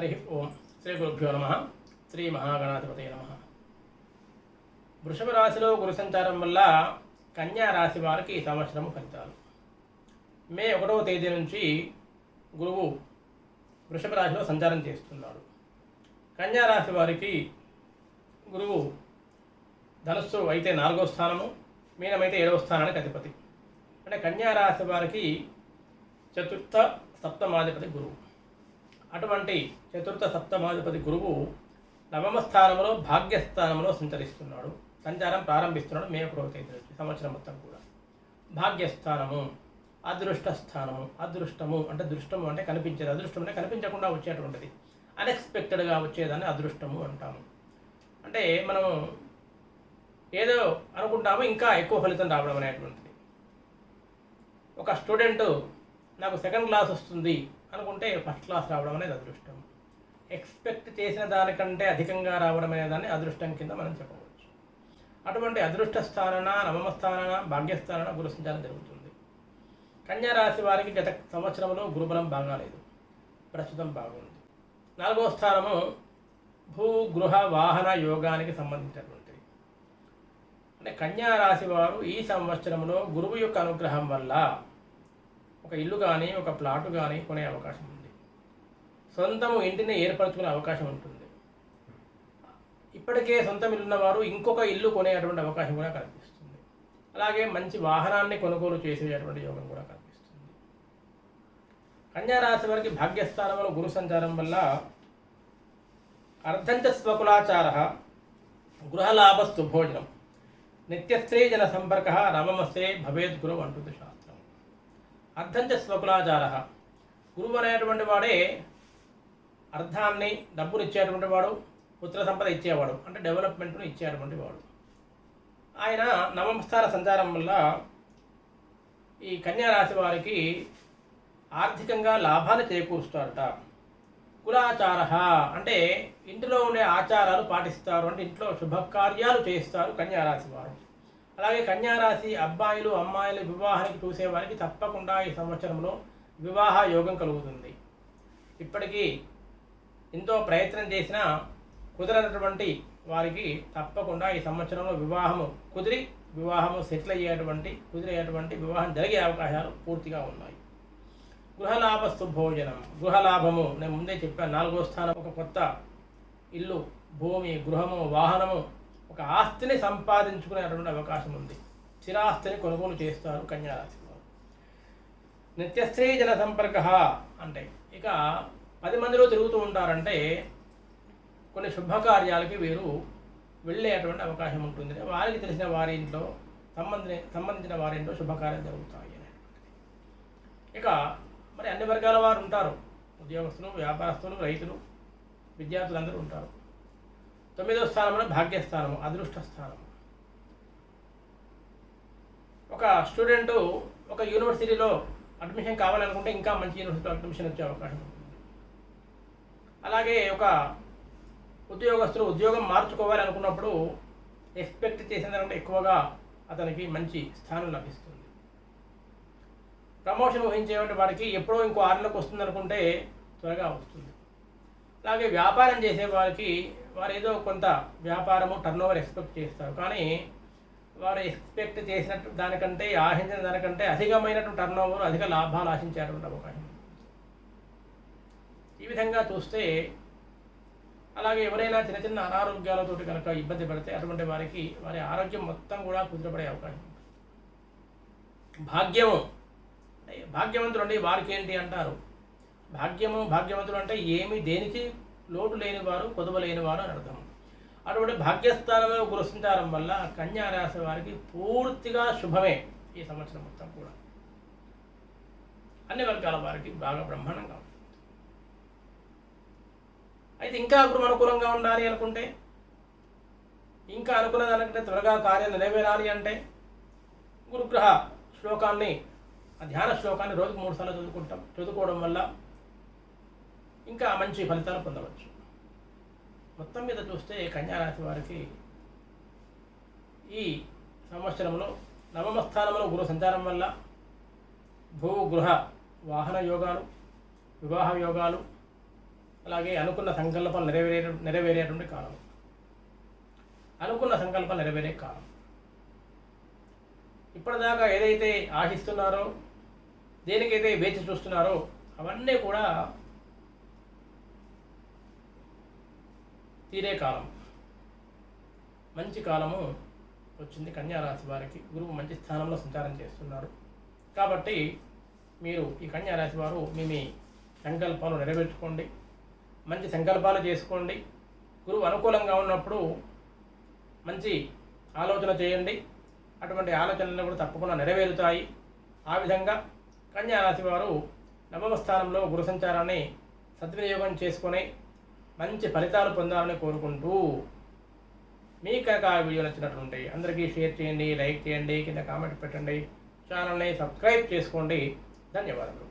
హరి ఓం శ్రీ గురుభ్యో నమ. శ్రీ మహాగణాధిపతి నమ. వృషభ రాశిలో గురు సంచారం వల్ల కన్యా రాశి వారికి ఈ సంవత్సరం ఫలితాలు. మే ఒకటవ తేదీ నుంచి గురువు వృషభ రాశిలో సంచారం చేస్తున్నాడు. కన్యా రాశి వారికి గురువు ధనుస్సు అయితే నాలుగో స్థానము మీనమైతే ఏడవ స్థానానికి అధిపతి. అంటే కన్యా రాశి వారికి చతుర్థ సప్తమాధిపతి గురువు. అటువంటి చతుర్థ సప్తమాధిపతి గురువు నవమ స్థానంలో భాగ్యస్థానంలో సంచరిస్తున్నాడు. సంచారం ప్రారంభిస్తున్నాడు. మే ఒకటో తేదీ నుంచి సంవత్సరం మొత్తం కూడా. భాగ్యస్థానము అదృష్ట స్థానము అదృష్టము అంటే దృష్టము అంటే కనిపించేది. అదృష్టం అంటే కనిపించకుండా వచ్చేటువంటిది. అన్ఎక్స్పెక్టెడ్గా వచ్చేదాన్ని అదృష్టము అంటాము. అంటే మనము ఏదో అనుకుంటామో ఇంకా ఎక్కువ ఫలితం రావడం అనేటువంటిది. ఒక స్టూడెంట్ నాకు సెకండ్ క్లాస్ వస్తుంది. అనుకుంటే ఫస్ట్ క్లాస్ రావడం అనేది అదృష్టం. ఎక్స్పెక్ట్ చేసిన దానికంటే అధికంగా రావడం అనే దాన్ని అదృష్టం కింద మనం చెప్పవచ్చు. అటువంటి అదృష్ట స్థానన నవమ స్థానన భాగ్యస్థానన గురుసించడం జరుగుతుంది. కన్యా రాశి వారికి గత సంవత్సరంలో గురుబలం బాగాలేదు ప్రస్తుతం బాగుంది. నాలుగో స్థానము భూ గృహ వాహన యోగానికి సంబంధించినటువంటిది. అంటే కన్యా రాశి వారు ఈ సంవత్సరంలో గురువు యొక్క అనుగ్రహం వల్ల ఒక ఇల్లు కానీ ఒక ప్లాటు కానీ కొనే అవకాశం ఉంది. సొంతము ఇంటిని ఏర్పరచుకునే అవకాశం ఉంటుంది. ఇప్పటికే సొంతం ఇల్లు ఉన్నవారు ఇంకొక ఇల్లు కొనేటువంటి అవకాశం కూడా కనిపిస్తుంది. అలాగే మంచి వాహనాన్ని కొనుగోలు చేసేటువంటి యోగం కూడా కనిపిస్తుంది. కన్యారాశి వారికి భాగ్యస్థానంలో గురు సంచారం వల్ల అర్ధంచ స్వకులాచార గృహలాభస్తు భోజనం. నిత్యస్త్రీ జన సంపర్క రమమస్తే భవేద్ గురు అంటుంది అర్థంతే స్వకులాచార. గురువు అనేటువంటి వాడే అర్థాన్ని డబ్బును ఇచ్చేటువంటి వాడు పుత్ర సంపద ఇచ్చేవాడు అంటే డెవలప్మెంట్ను ఇచ్చేటువంటి వాడు. ఆయన నవమస్థాన సంచారం వల్ల ఈ కన్యారాశి వారికి ఆర్థికంగా లాభాన్ని చేకూరుస్తారట. కులాచార అంటే ఇంటిలో ఉండే ఆచారాలు పాటిస్తారు అంటే ఇంట్లో శుభకార్యాలు చేస్తారు కన్యారాశి వారు. అలాగే కన్యారాశి అబ్బాయిలు అమ్మాయిలు వివాహానికి చూసే వారికి తప్పకుండా ఈ సంవత్సరంలో వివాహ యోగం కలుగుతుంది. ఇప్పటికీ ఎంతో ప్రయత్నం చేసినా కుదరనటువంటి వారికి తప్పకుండా ఈ సంవత్సరంలో వివాహము కుదిరి వివాహము సెటిల్ అయ్యేటువంటి కుదిరేటువంటి వివాహం జరిగే అవకాశాలు పూర్తిగా ఉన్నాయి. గృహలాభస్తు భోజనం గృహలాభము నేను ముందే చెప్పాను నాలుగో స్థానం ఒక కొత్త ఇల్లు భూమి గృహము వాహనము ఒక ఆస్తిని సంపాదించుకునేటువంటి అవకాశం ఉంది. స్థిరాస్తిని కొనుగోలు చేస్తారు కన్యారాశిలో. నిత్యస్త్రీ జన సంపర్క అంటే ఇక పది మందిలో తిరుగుతూ ఉంటారంటే కొన్ని శుభకార్యాలకి వీరు వెళ్ళేటువంటి అవకాశం ఉంటుంది. వారికి తెలిసిన వారి ఇంట్లో సంబంధించిన సంబంధించిన శుభకార్యం శుభకార్యాలు జరుగుతాయి ఇక మరి అన్ని వర్గాల వారు ఉంటారు. ఉద్యోగస్తులు వ్యాపారస్తులు రైతులు విద్యార్థులు అందరూ ఉంటారు. తొమ్మిదవ స్థానంలో భాగ్యస్థానము అదృష్ట స్థానం ఒక స్టూడెంట్ ఒక యూనివర్సిటీలో అడ్మిషన్ కావాలనుకుంటే ఇంకా మంచి యూనివర్సిటీలో అడ్మిషన్ వచ్చే అవకాశం ఉంటుంది. అలాగే ఒక ఉద్యోగస్తులు ఉద్యోగం మార్చుకోవాలనుకున్నప్పుడు ఎక్స్పెక్ట్ చేసిన దానికంటే ఎక్కువగా అతనికి మంచి స్థానం లభిస్తుంది. ప్రమోషన్ ఊహించేటువంటి వాడికి ఎప్పుడో ఇంకో ఆరు వస్తుంది అనుకుంటే త్వరగా వస్తుంది. అలాగే వ్యాపారం చేసే వారికి వారు ఏదో కొంత వ్యాపారము టర్న్ ఓవర్ ఎక్స్పెక్ట్ చేస్తారు. కానీ వారు ఎక్స్పెక్ట్ చేసినట్టు దానికంటే ఆశించిన దానికంటే అధికమైనటువంటి టర్న్ ఓవర్ అధిక లాభాలు ఆశించారు అవకాశం ఈ విధంగా చూస్తే అలాగే ఎవరైనా చిన్న చిన్న అనారోగ్యాలతో కనుక ఇబ్బంది పడితే అటువంటి వారికి వారి ఆరోగ్యం మొత్తం కూడా కుదిరపడే అవకాశం భాగ్యము భాగ్యవంతులు అండి వారికి ఏంటి అంటారు? భాగ్యము భాగ్యవంతులు అంటే ఏమి దేనికి లోటు లేనివారు కొదవ లేనివారు అని అర్థం. అటువంటి భాగ్యస్థానంలో గురు సంచారం వల్ల కన్యా రాశి వారికి పూర్తిగా శుభమే ఈ సంవత్సరం మొత్తం కూడా. అన్ని వర్గాల వారికి బాగా బ్రహ్మాండంగా ఉంటుంది. అయితే ఇంకా గురు అనుకూలంగా ఉండాలి అనుకుంటే ఇంకా అనుకున్నది అనుకుంటే త్వరగా కార్యం నెరవేరాలి అంటే గురుగ్రహ శ్లోకాన్ని ఆ ధ్యాన శ్లోకాన్ని రోజుకు మూడు సార్లు చదువుకుంటాం. చదువుకోవడం వల్ల ఇంకా మంచి ఫలితాలు పొందవచ్చు. మొత్తం మీద చూస్తే కన్యారాశి వారికి ఈ సంవత్సరంలో నవమ స్థానంలో గురు సంచారం వల్ల భూ గృహ వాహన యోగాలు వివాహ యోగాలు అలాగే అనుకున్న సంకల్పం నెరవేరే నెరవేరేటువంటి కాలం. అనుకున్న సంకల్పం నెరవేరే కాలం. ఇప్పటిదాకా ఏదైతే ఆశిస్తున్నారో దేనికైతే వేచి చూస్తున్నారో అవన్నీ కూడా తీరే కాలం. మంచి కాలము వచ్చింది కన్యారాశి వారికి. గురువు మంచి స్థానంలో సంచారం చేస్తున్నారు. కాబట్టి మీరు ఈ కన్యారాశి వారు మీ మీ సంకల్పాలు నెరవేర్చుకోండి. మంచి సంకల్పాలు చేసుకోండి. గురువు అనుకూలంగా ఉన్నప్పుడు మంచి ఆలోచన చేయండి. అటువంటి ఆలోచనలు కూడా తప్పకుండా నెరవేరుతాయి. ఆ విధంగా కన్యారాశి వారు నవమ స్థానంలో గురు సంచారాన్ని సద్వినియోగం చేసుకొని మంచి ఫలితాలు పొందాలని కోరుకుంటూ మీకు కనుక ఆ వీడియో నచ్చినట్లుంటే అందరికీ షేర్ చేయండి లైక్ చేయండి కింద కామెంట్ పెట్టండి. ఛానల్ని సబ్స్క్రైబ్ చేసుకోండి. ధన్యవాదాలు